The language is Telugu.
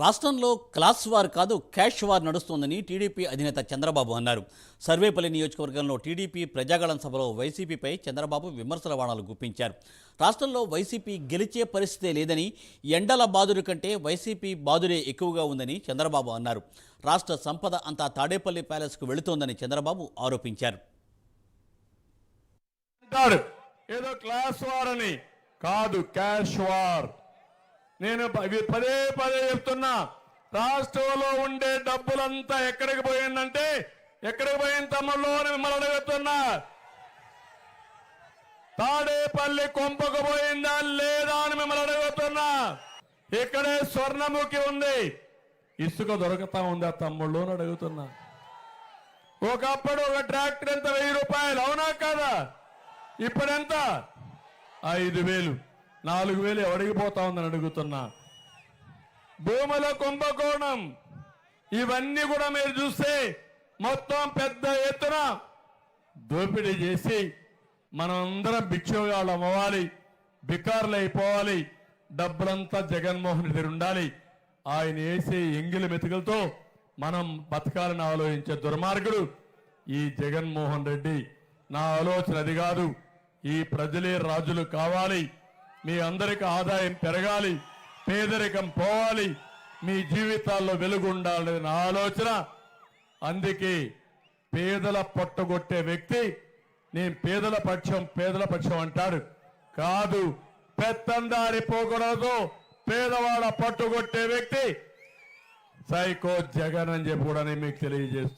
రాష్ట్రంలో క్లాస్ వార్ కాదు క్యాష్ వార్ నడుస్తోందని టీడీపీ అధినేత చంద్రబాబు అన్నారు. సర్వేపల్లి నియోజకవర్గంలో టీడీపీ ప్రజాగళం సభలో వైసీపీపై చంద్రబాబు విమర్శల బాణాలు గుప్పించారు. రాష్ట్రంలో వైసీపీ గెలిచే పరిస్థితే లేదని ఎండల బాదురు కంటే వైసీపీ బాదురే ఎక్కువగా ఉందని చంద్రబాబు అన్నారు. రాష్ట్ర సంపద అంతా తాడేపల్లి ప్యాలెస్కు వెళుతోందని చంద్రబాబు ఆరోపించారు. ఏదో క్లాస్ వార్ అని కాదు క్యాష్ వార్. నేను పదే పదే చెప్తున్నా. రాష్ట్రంలో ఉండే డబ్బులంతా ఎక్కడికి పోయిందంటే ఎక్కడికి పోయిన తమ్ముళ్ళు అని మిమ్మల్ని అడుగుతున్నా. తాడేపల్లి కొంపకు పోయిందా లేదా అని మిమ్మల్ని అడుగుతున్నా. ఇక్కడే స్వర్ణముఖి ఉంది. ఇసుక దొరకతా ఉందా తమ్ముళ్ళు అని అడుగుతున్నా. ఒకప్పుడు ఒక ట్రాక్టర్ ఎంత వెయ్యి రూపాయలు? అవునా కాదా? ఇప్పుడెంత? ఐదు వేలు. నాలుగు వేలు ఎవడిగిపోతా ఉందని అడుగుతున్నా. భూముల కుంభకోణం ఇవన్నీ కూడా మీరు చూస్తే మొత్తం పెద్ద ఎత్తున దోపిడీ చేసి మనం అందరం భిక్షగాళ్ళం అవ్వాలి బికార్లు అయిపోవాలి డబ్బులంతా జగన్మోహన్ రెడ్డి ఉండాలి. ఆయన వేసే ఎంగిలి మెతుకులతో మనం బతకాలని ఆలోచించే దుర్మార్గుడు ఈ జగన్మోహన్ రెడ్డి. నా ఆలోచన అది కాదు ఈ ప్రజలే రాజులు కావాలి. మీ అందరికి ఆదాయం పెరగాలి పేదరికం పోవాలి మీ జీవితాల్లో వెలుగుండాలనే నా ఆలోచన. అందుకే పేదల పొట్టగొట్టే వ్యక్తి నేను పేదల పక్షం పేదల పక్షం అంటాడు. కాదు పెత్తందారి పోకూడదు పేదవాడ పట్టుకొట్టే వ్యక్తి. సైకో జగన్ అని చెప్పి కూడా నేను మీకు తెలియజేస్తూ